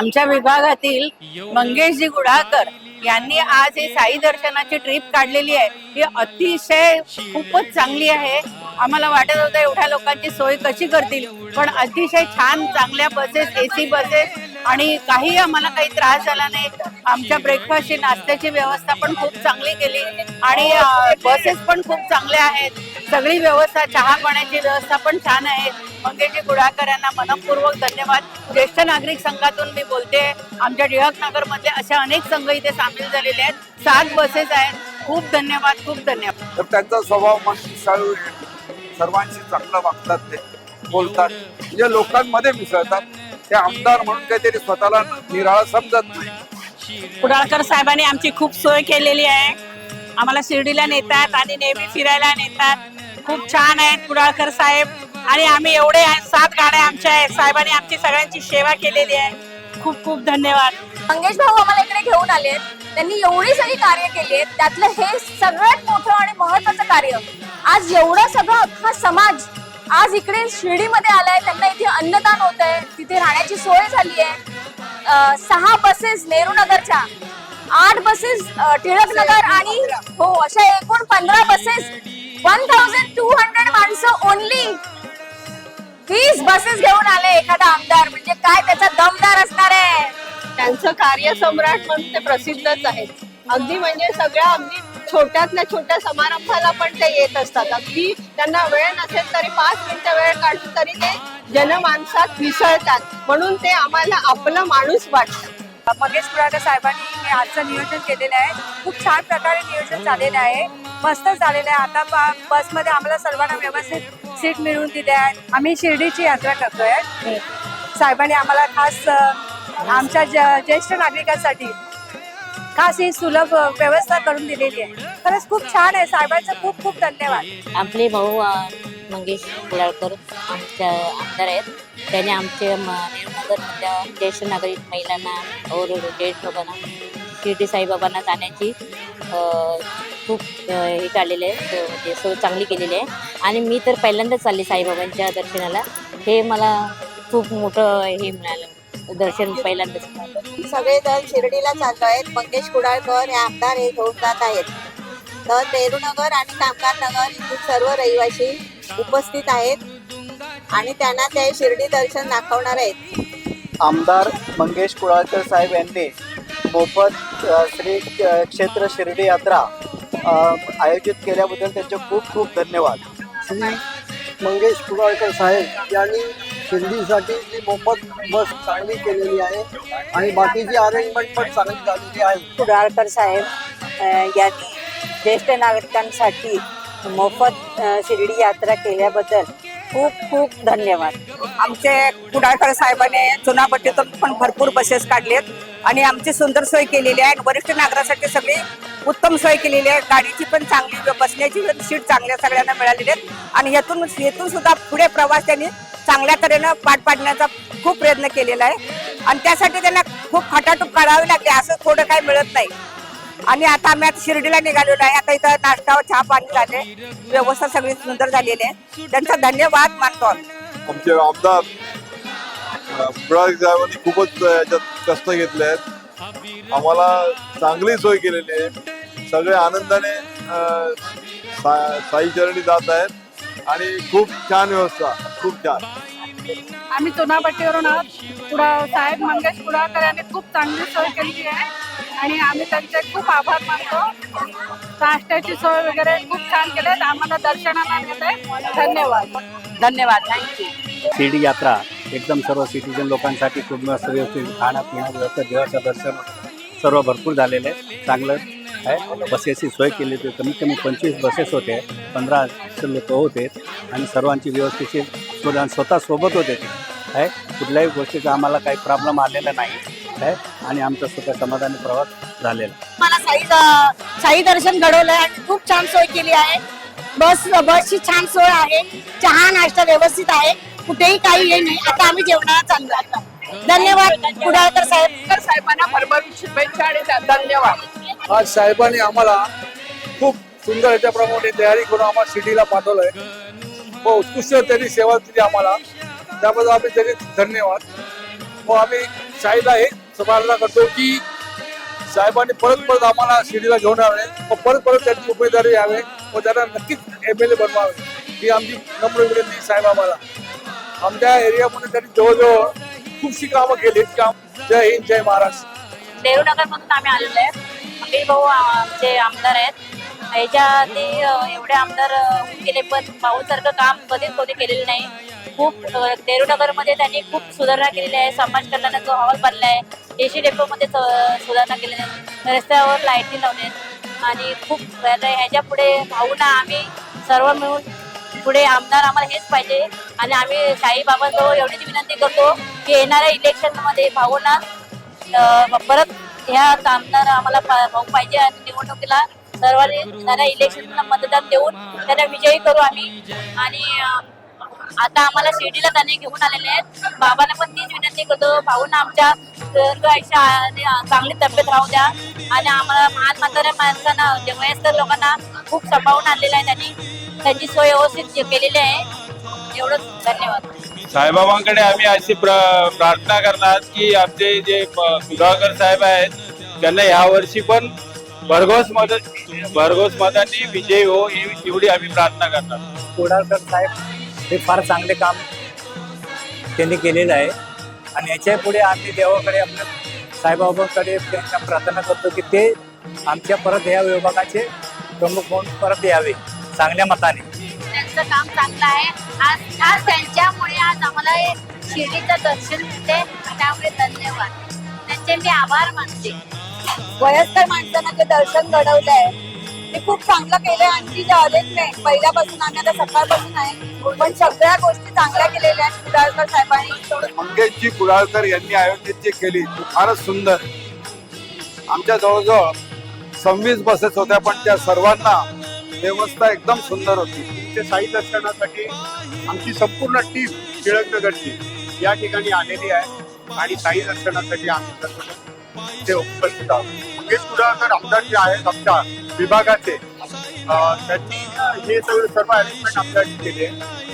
आमच्या विभागातील मंगेशजी गुढाकर यांनी आज ही साई दर्शनाची ट्रिप काढलेली आहे. ही अतिशय खूपच चांगली आहे. आम्हाला वाटत होतं एवढ्या लोकांची सोय कशी करतील पण अतिशय छान चांगल्या बसेस एसी बसेस आणि काही आम्हाला काही त्रास झाला नाही. आमच्या ब्रेकफास्टची नाश्त्याची व्यवस्था पण खूप चांगली केली. आणि बसेस पण खूप चांगल्या आहेत. सगळी व्यवस्था चहा पाण्याची व्यवस्था पण छान आहे. मंगेशजी गुडाकर यांना मनपूर्वक धन्यवाद. ज्येष्ठ नागरिक संघातून मी बोलते आमच्या टिळक नगरमध्ये अशा अनेक संघ इथे सामील झालेले आहेत. सात बसेस आहेत. खूप धन्यवाद खूप धन्यवाद. तर त्यांचा स्वभाव मग सर्वांशी चांगलं वागतात ते. बोलतात. म्हणजे लोकांमध्ये मिसळतात. ते आमदार म्हणून काहीतरी स्वतःला निराळा समजत नाही. कुडाळकर साहेबांनी आमची खूप सोय केलेली आहे. आम्हाला शिर्डीला नेतात आणि नेहमी फिरायला नेतात. खूप छान आहेत कुडाळकर साहेब. आणि आम्ही एवढे सात गाड्या आमच्या आहेत. साहेबांनी आमची सगळ्यांची सेवा केलेली आहे. खूप खूप धन्यवाद. मंगेश भाऊ आम्हाला इकडे घेऊन आले त्यांनी एवढी सगळी कार्य केली आहेत. त्यातलं हे सगळ्यात मोठं आणि महत्वाचं कार्य आज एवढं सगळं अख्खा समाज आज इकडे शिर्डीमध्ये आलाय त्यांना इथे अन्नदान होत आहे तिथे राहण्याची सोय झाली आहे सहा बसेस नेहरू नगरच्या आठ बसेस टिळक नगर आणि हो अशा एकूण पंधरा buses one thousand two hundred माणसं ओनली वीस बसेस घेऊन आले एखादा आमदार. म्हणजे काय त्याचा दमदार असणार आहे? त्यांचं कार्य सम्राट म्हणून ते प्रसिद्धच आहेत. अगदी म्हणजे सगळ्या अगदी छोट्यातल्या छोट्या समारंभाला पण ते येत असतात. अगदी त्यांना वेळ नसेल तरी पाच मिनिटं वेळ काढून तरी ते जनमानसात मिसळतात. म्हणून ते आम्हाला आपलं माणूस वाटतं. मंगेश कुडाळकर साहेबांनी हे आजचं नियोजन केलेलं आहे. खूप छान प्रकारे नियोजन झालेलं आहे. मस्त झालेलं आहे. आता बसमध्ये आम्हाला सर्वांना व्यवस्थित सीट मिळवून दिले आहेत आम्ही शिर्डीची यात्रा करतोय. साहेबांनी आम्हाला खास आमच्या ज्येष्ठ नागरिकांसाठी खास सुलभ व्यवस्था करून दिलेली आहे? खरंच खूप छान आहे. साहेबांचं खूप खूप धन्यवाद. आपले भाऊ मंगेश कुडाळकर आमच्या आमदार आहेत. त्याने आमचे नेहरूनगरमधल्या ज्येष्ठ नागरिक महिलांना और ज्येष्ठ लोकांना शिर्डी साईबाबांना जाण्याची खूप हे काढलेले आहे. सो- म्हणजे सोय चांगली केलेली आहे. आणि मी तर पहिल्यांदाच चालले साईबाबांच्या दर्शनाला. हे मला खूप मोठं हे मिळालं. दर्शन पहिल्यांदाच. सगळेजण शिर्डीला चाललो आहेत. मंगेश कुडाळकर हे आमदार हे घेऊन जात आहेत. तर नेहरूनगर आणि कामगार नगर येथील सर्व रहिवासी उपस्थित आहेत. आणि त्यांना ते शिर्डी दर्शन दाखवणार आहेत. आमदार मंगेश कुळाळकर साहेब यांनी मोफत श्री क्षेत्र शिर्डी यात्रा आयोजित केल्याबद्दल त्यांचे खूप खूप धन्यवाद. श्री मंगेश कुडाळकर साहेब यांनी शिर्डीसाठी जी मोफत बस चांगली केलेली आहे आणि बाकीची अरेंजमेंट पण चांगली झालेली आहे. कुडाळकर साहेब यांनी ज्येष्ठ नागरिकांसाठी मोफत शिर्डी यात्रा केल्याबद्दल खूप खूप धन्यवाद. आमचे कुडाळकर साहेबांनी चुनापट्टीतून पण भरपूर बसेस काढलेत आणि आमची सुंदर सोय केलेली आहे. आणि वरिष्ठ नागरिकांसाठी सगळी उत्तम सोय केलेली आहे. गाडीची पण चांगली बसण्याची सीट चांगल्या सगळ्यांना मिळालेली आहेत. आणि यातून येथून सुद्धा पुढे प्रवास त्यांनी चांगल्या तऱ्हेनं पाठ पाडण्याचा खूप प्रयत्न केलेला आहे. आणि त्यासाठी त्यांना खूप खटाटूप काढावी लागते असं थोडं काही मिळत नाही. आणि आता आम्ही आता शिर्डीला निघालेलो आहे. आता इथं नाश्ता व चहा पाणी झाले. व्यवस्था सगळी सुंदर झालेली आहे. त्यांचा धन्यवाद मानतो आमचे आमदार कुडाळ साहेबांनी खूपच याच्यात कष्ट घेतले आहेत. आम्हाला चांगली सोय केलेली आहे. सगळे आनंदाने साई चरणी जात आहेत. आणि खूप छान व्यवस्था. खूप छान आम्ही चुनापट्टीवरून आहोत. कुडा साहेब मंगेश कुडाळकर यांनी खूप चांगली सोय केलेली आहे. आणि आम्ही त्यांचे खूप आभार मानतो. नाश्त्याची सोय वगैरे खूप छान केले आम्हाला दर्शनाला नेते धन्यवाद. धन्यवाद. थँक्यू शिर्डी यात्रा एकदम सर्व सिटीजन लोकांसाठी खूप मस्त व्यवस्थित खाणं पिणं व्यवस्था देवाचं दर्शन सर्व भरपूर झालेलं आहे. चांगलं आहे. बसेसची सोय केली होती. कमीत कमी पंचवीस बसेस होते. पंधरा लोक होते. आणि सर्वांची व्यवस्थेची स्वतः सोबत होते. ते आहे. कुठल्याही गोष्टीचा आम्हाला काही प्रॉब्लेम आलेला नाही. आहे. आणि आमचा सुद्धा समाधानी प्रवास झालेला. आहे. मला साई साई दर्शन घडवलं आणि खूप छान सोय केली आहे. बस बसची छान सोय आहे. चहा नाश्ता व्यवस्थित आहे. कुठेही काही हे नाही. आता आम्ही जेवणाला चाललो आता धन्यवाद. कुडाळकर साहेब. साहेबांना भरभरून शुभेच्छा आणि धन्यवाद. आज साहेबांनी आम्हाला खूप सुंदर ह्याच्याप्रमाणे तयारी करून आम्हाला शिर्डीला पाठवलंय. व उत्कृष्ट त्यांनी सेवा दिली आम्हाला. त्याबद्दल आम्ही त्यांनी धन्यवाद. व आम्ही साईला हे समाधान करतो की साहेबांनी परत परत आम्हाला शिर्डीला घेऊन यावे. व परत परत त्यांची उमेदवारी यावे. व त्यांना नक्कीच एम एल ए बनवावे. ही आमची नम्र विनंती साहेब आम्हाला. आमच्या एरियामध्ये त्यांनी जवळजवळ खूपशी कामं केलीत. काम जय हिंद जय महाराष्ट्र नेहरूनगर मधून आम्ही आलेलो आहे. अनिल भाऊ आमचे आमदार आहेत याच्या ते एवढे आमदार अं, होऊन गेले पण भाऊसारखं काम कधीच कोणी केलेलं नाही. खूप नेहरूनगरमध्ये त्यांनी खूप सुधारणा केलेली आहे. समाज कल्याणाचा हॉल बनला आहे एसी डेपो मध्ये सुधारणा केलेली आहे. रस्त्यावर लाईटी लावले आणि खूप ह्याच्या पुढे भाऊना आम्ही सर्व मिळून पुढे आमदार आम्हाला हेच पाहिजे. आणि आम्ही साईबाबांजवळ एवढीच विनंती करतो की येणाऱ्या इलेक्शनमध्ये भाऊंना परत ह्या आमदार आम्हाला भाऊ पाहिजे आणि निवडणुकीला सर्वांनी येणाऱ्या इलेक्शनला मतदान देऊन त्यांना विजयी करू आम्ही. आणि आता आम्हाला शिर्डीला त्यांनी घेऊन आलेले आहेत. बाबांना पण तीच विनंती करतो. भाऊंना आमच्या दीर्घ आयुष्य चांगली तब्येत राहू द्या. आणि आम्हाला महान म्हाताऱ्या माणसांना वयस्कर लोकांना खूप सपावून आणलेलं आहे त्यांनी. त्यांची सोय व्यवस्थित केलेली आहे एवढंच धन्यवाद. साईबाबांकडे आम्ही अशी प्र- प्रार्थना करणार की आमचे जे सुधाकर साहेब आहेत त्यांना ह्या वर्षी पण भरघोस मदत भरघोस मतांनी विजय हो एव- एवढी आम्ही प्रार्थना करणार. कोडाळकर साहेब हे फार चांगले काम त्यांनी केलेलं आहे. आणि याच्यापुढे आम्ही देवाकडे आपल्या साईबाबांकडे त्यांना प्रार्थना करतो की ते आमच्या परत या विभागाचे प्रमुख म्हणून परत यावे. चांगल्या मताने. त्यांचं काम चांगलं आहे. आज आज त्यांच्यामुळे आज आम्हाला हे शिर्डीचं दर्शन मिळते त्यामुळे धन्यवाद. त्यांचे मी आभार मानते. वयस्कर माणसांना जे दर्शन घडवलंय ते खूप चांगलं केलंय. आणखी जे अनेक नाही पहिल्यापासून आम्ही आता सकाळपासून आहे. पण सगळ्या गोष्टी चांगल्या केलेल्या आहेत कुडाळकर साहेबांनी. मंगेशजी कुडाळकर यांनी आयोजित जी केली ती फारच सुंदर. आमच्या जवळजवळ सव्वीस बसेस होत्या पण त्या सर्वांना व्यवस्था एकदम सुंदर होती. ते साई दर्शनासाठी आमची संपूर्ण टीम टिळकनगरची या ठिकाणी आलेली आहे. आणि साई दर्शनासाठी आम्ही ते उपस्थित आहोत. मुकेश कुडाळकर आमदार जे आहेत आमच्या विभागाचे त्यांनी हे सगळं सर्व अरेंजमेंट आमच्यासाठी केले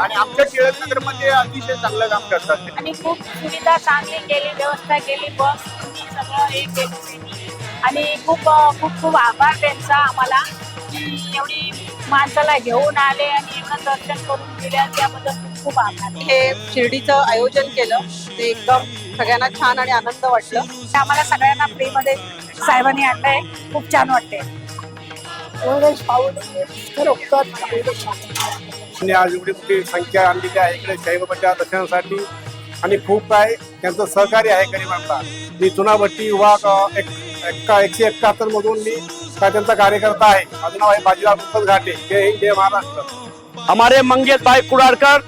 आणि आमच्या टिळकनगरमध्ये अतिशय चांगलं काम करतात आणि खूप सुविधा चांगली केली व्यवस्था केली बस सगळं हे केली. आणि खूप खूप खूप आभार त्यांचा आम्हाला. एवढी माणसाला घेऊन आले आणि एवढं दर्शन करून दिले त्याबद्दल खूप आभार. हे शिर्डीचं आयोजन केलं. ते एकदम सगळ्यांना छान आणि आनंद वाटलं. ते आम्हाला सगळ्यांना फ्रीमध्ये साहेबांनी आणलंय. खूप छान वाटते आणि आज एवढी मोठी संख्या आणलेली आहे इकडे साईबाबाच्या दर्शनासाठी. आणि खूप काय त्यांचं सहकार्य आहे गरिबांना. मी चुनाभट्टी एक एक्का एकशे एकाहत्तर मधून मी त्यांचा कार्यकर्ता आहे माझं नाव आहे बाजीराव मुकत घाटे। जय हिंद जय महाराष्ट्र। हमारे मंगेश भाई कुड़ारकर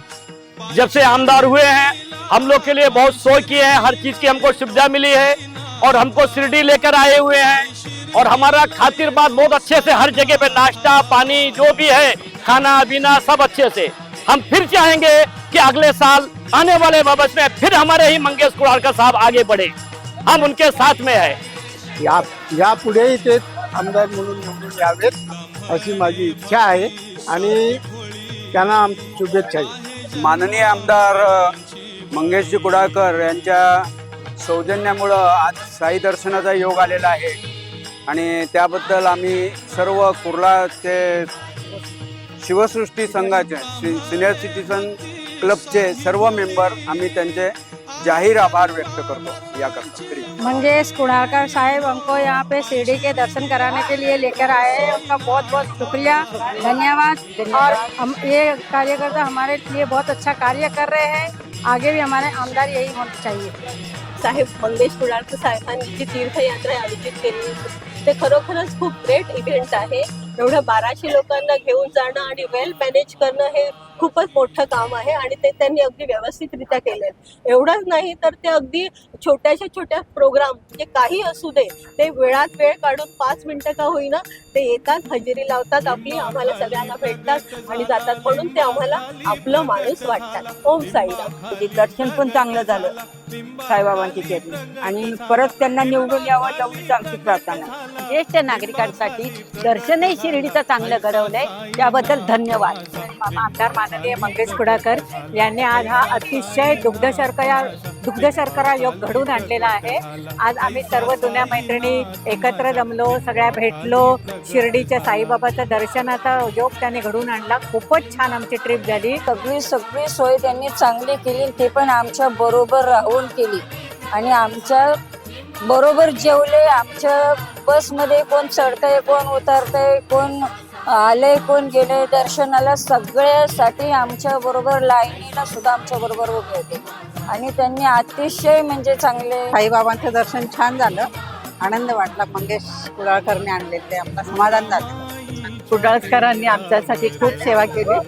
जब से आमदार हुए हैं हम लोग के लिए बहुत सोच किए हैं। हर चीज़ की हमको सुविधा मिली है और हमको शिरडी लेकर आए हुए हैं। और हमारा खातिर बात बहुत अच्छे से हर जगह पे नाश्ता पानी जो भी है खाना पीना सब अच्छे से। हम फिर चाहेंगे कि अगले साल आने वाले बबस में फिर हमारे ही मंगेश कुड़ारकर साहब आगे बढ़े। हम उनके साथ में है। या यापुढेही ते आमदार म्हणून निवडून यावेत अशी माझी इच्छा आहे आणि त्यांना आमची शुभेच्छा आहे माननीय आमदार मंगेशजी कुडाळकर यांच्या सौजन्यामुळं आज साई दर्शनाचा योग आलेला आहे. आणि त्याबद्दल आम्ही सर्व कुर्लाचे शिवसृष्टी संघाचे सिनियर सिटीजन क्लबचे सर्व मेंबर आम्ही त्यांचे जाहीर आभार व्यक्त करतो. याकरता मंगेश कुणाकर साहेब हमको यहाँ पे शिरडी के दर्शन कराने के लिए लेकर आए हैं। उनका बहुत बहुत शुक्रिया धन्यवाद। और हम ये कार्यकर्ता हमारे लिए बहुत अच्छा कार्य कर रहे हैं। आगे भी हमारे आमदार यही होना चाहिए। साहेब मंगेश कुडाळकर साहेबांनी जी तीर्थयात्रा आयोजित केली. ते खरोखरच खूप ग्रेट इव्हेंट आहे. एवढ्या बाराशे लोकांना घेऊन जाणं आणि वेल मॅनेज करणं हे खूपच मोठं काम आहे आणि ते त्यांनी अगदी व्यवस्थितरित्या केले एवढंच नाही तर ते अगदी छोट्याशा छोट्या प्रोग्राम म्हणजे काही असू दे ते वेळात वेळ काढून पाच मिनिटं का होईना ते येतात हजेरी लावतात आपली आम्हाला सगळ्यांना भेटतात आणि जातात. म्हणून ते आम्हाला आपलं माणूस वाटतात. ओम साईराम. दर्शन पण चांगलं झालं साईबाबांची चरणी. आणि परत त्यांना निवडून यावं एवढीच आमची प्रार्थना. ज्येष्ठ नागरिकांसाठी दर्शनही शिर्डीचं चांगलं घडवलंय. त्याबद्दल धन्यवाद. आमदार माननीय मंगेश कुडाकर यांनी आज हा अतिशय दुग्धशर्करा दुग्ध शर्करा योग घडून आणलेला आहे. आज आम्ही सर्व जुन्या मैत्रिणी एकत्र जमलो सगळ्या भेटलो. शिर्डीच्या साईबाबाच्या दर्शनाचा योग त्याने घडून आणला. खूपच छान आमची ट्रिप झाली. सगळी सगळी सोय त्यांनी चांगली केली ते पण आमच्या बरोबर राहून केली. आणि आमच्या बरोबर जेवले. आमच्या बसमध्ये कोण चढतंय कोण उतरतंय कोण आले कोण गेले दर्शनाला सगळ्यासाठी आमच्या बरोबर लाईनीला सुद्धा आमच्या बरोबर उभे होते. आणि त्यांनी अतिशय म्हणजे चांगले साईबाबांचं दर्शन छान झालं. आनंद वाटला. मंगेश कुडाळकरने आणले ते आपलं समाधान झालं. कुडाळकरांनी आमच्यासाठी खूप सेवा केली.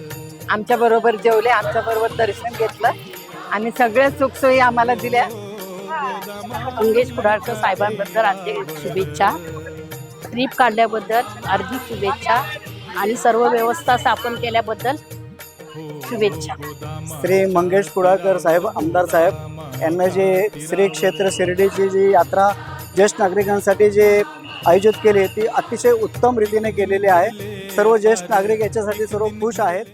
आमच्या बरोबर जेवले आमच्या बरोबर दर्शन घेतलं. आणि सगळ्या सुखसोयी आम्हाला दिल्या. मंगेश कुडाळकर साहेबांबद्दल आमचे शुभेच्छा. ट्रिप काढल्याबद्दल अर्धी शुभेच्छा आणि सर्व व्यवस्था स्थापन केल्याबद्दल शुभेच्छा. श्री मंगेश कुडाळकर साहेब आमदार साहेब यांना जे श्री क्षेत्र शिर्डीची जी यात्रा ज्येष्ठ नागरिकांसाठी जे आयोजित केली ती अतिशय उत्तम रीतीने केलेली आहे. सर्व ज्येष्ठ नागरिक याच्यासाठी सर्व खुश आहेत.